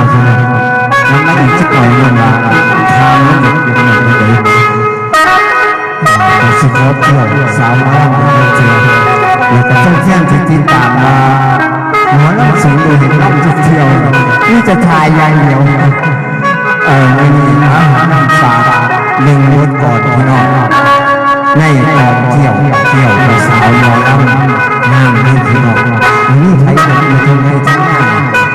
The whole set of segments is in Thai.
าชนะยังไม่ถึงสักหน่อยเงินทางนั้นยังอยู่ในไหนแต่สุดยอดเที่ยวสาวน้อยไม่เจออยู่แต่ท่องเที่ยวจากจีนตามมาหัวลำสูงเลยเห็นลำจะเที่ยวนี่จะทายยายเหนียวเออไม่มีนะฝากหนึ่งรถก่อนพี่น้องในตอนเที่ยวเที่ยวกับสาวน้อยนั่งนี่พี่น้องนี่ใช้เงินมาทำให้ทั้งหน้า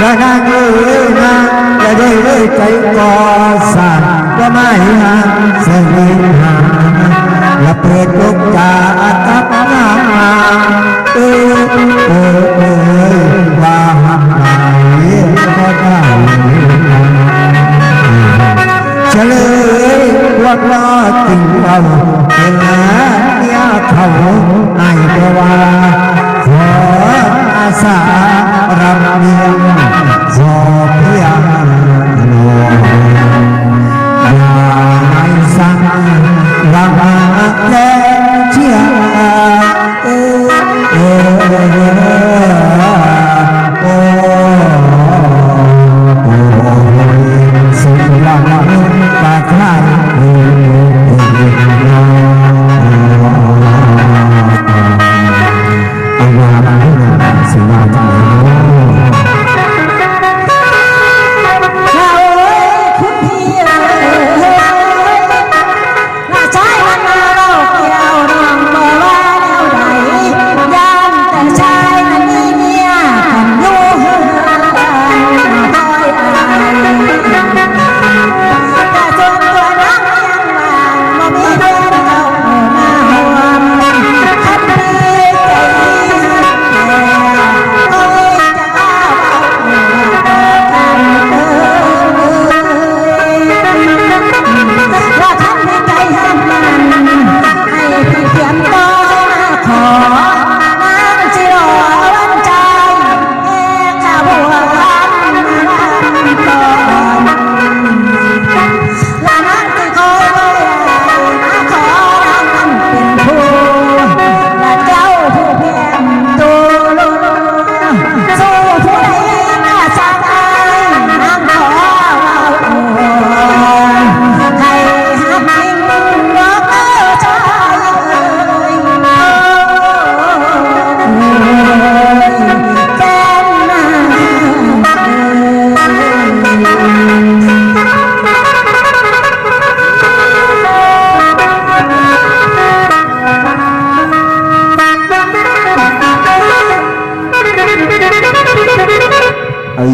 นานางเอ้ยนางจะได้ใจก่อสั่นก็ไม่ห่างเสียเห่างอย่าเปิดโอกาสกับนางเอ้ย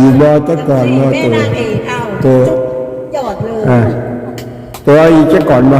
ยืนรอจะก่อนรอตัวตัวจอดเลยตัวอีกจะก่อนบ่